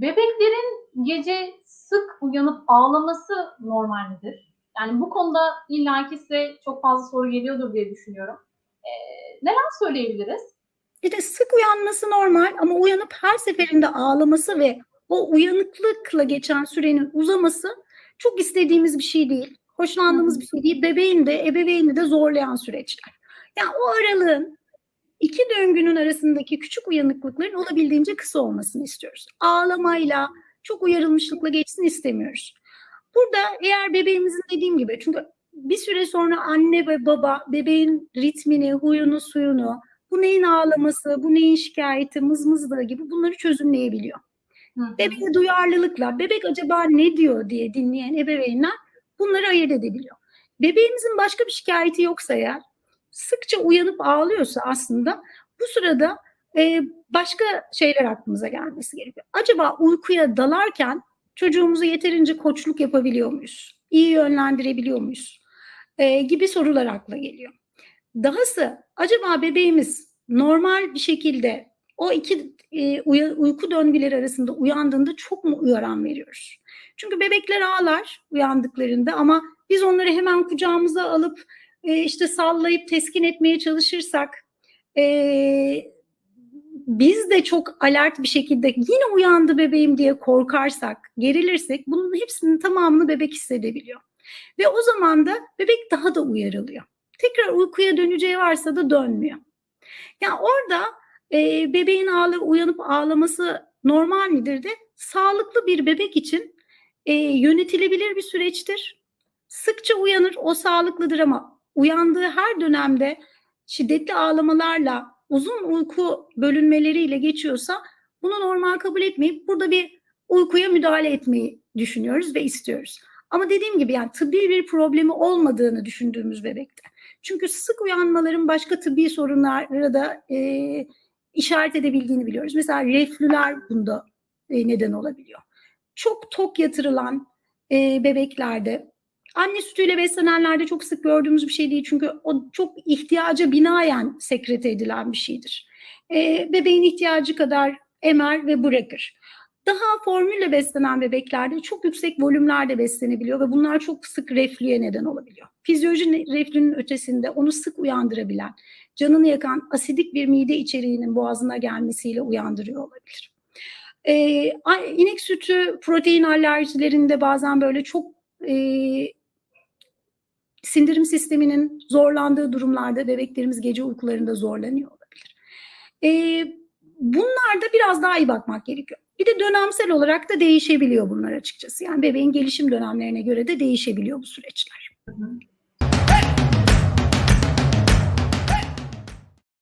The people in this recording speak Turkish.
Bebeklerin gece sık uyanıp ağlaması normal midir? Yani bu konuda illaki size çok fazla soru geliyordur diye düşünüyorum. Ee, neler söyleyebiliriz? De sık uyanması normal ama uyanıp her seferinde ağlaması ve o uyanıklıkla geçen sürenin uzaması çok istediğimiz bir şey değil. Hoşlandığımız bir şey değil. Bebeğin de ebeveyni de zorlayan süreçler. Yani o aralığın iki döngünün arasındaki küçük uyanıklıkların olabildiğince kısa olmasını istiyoruz. Ağlamayla, çok uyarılmışlıkla geçsin istemiyoruz. Burada eğer bebeğimizin dediğim gibi çünkü bir süre sonra anne ve baba bebeğin ritmini, huyunu, suyunu, bu neyin ağlaması, bu neyin şikayeti, mızmızlığı gibi bunları çözümleyebiliyor. Hı hı. Bebeğe duyarlılıkla bebek acaba ne diyor diye dinleyen ebeveynler bunları ayırt edebiliyor. Bebeğimizin başka bir şikayeti yoksa eğer sıkça uyanıp ağlıyorsa aslında bu sırada e, başka şeyler aklımıza gelmesi gerekiyor. Acaba uykuya dalarken çocuğumuzu yeterince koçluk yapabiliyor muyuz? İyi yönlendirebiliyor muyuz? E, gibi sorular akla geliyor. Dahası acaba bebeğimiz normal bir şekilde o iki e, uya- uyku döngüleri arasında uyandığında çok mu uyaran veriyoruz? Çünkü bebekler ağlar uyandıklarında ama biz onları hemen kucağımıza alıp e, işte sallayıp teskin etmeye çalışırsak e, biz de çok alert bir şekilde yine uyandı bebeğim diye korkarsak, gerilirsek bunun hepsinin tamamını bebek hissedebiliyor. Ve o zaman da bebek daha da uyarılıyor. Tekrar uykuya döneceği varsa da dönmüyor. Yani orada e, bebeğin ağla, uyanıp ağlaması normal midir de sağlıklı bir bebek için e, yönetilebilir bir süreçtir. Sıkça uyanır, o sağlıklıdır ama uyandığı her dönemde şiddetli ağlamalarla, uzun uyku bölünmeleriyle geçiyorsa bunu normal kabul etmeyip burada bir uykuya müdahale etmeyi düşünüyoruz ve istiyoruz. Ama dediğim gibi yani tıbbi bir problemi olmadığını düşündüğümüz bebekte. Çünkü sık uyanmaların başka tıbbi sorunlara da e, işaret edebildiğini biliyoruz. Mesela reflüler bunda e, neden olabiliyor. Çok tok yatırılan e, bebeklerde anne sütüyle beslenenlerde çok sık gördüğümüz bir şey değil. Çünkü o çok ihtiyaca binaen sekrete edilen bir şeydir. E, bebeğin ihtiyacı kadar emer ve bırakır. Daha formülle beslenen bebeklerde çok yüksek volümlerde beslenebiliyor ve bunlar çok sık reflüye neden olabiliyor. Fizyoloji reflünün ötesinde onu sık uyandırabilen, canını yakan asidik bir mide içeriğinin boğazına gelmesiyle uyandırıyor olabilir. Ee, inek sütü protein alerjilerinde bazen böyle çok e, sindirim sisteminin zorlandığı durumlarda bebeklerimiz gece uykularında zorlanıyor olabilir. Ee, bunlarda biraz daha iyi bakmak gerekiyor. Bir de dönemsel olarak da değişebiliyor bunlar açıkçası. Yani bebeğin gelişim dönemlerine göre de değişebiliyor bu süreçler.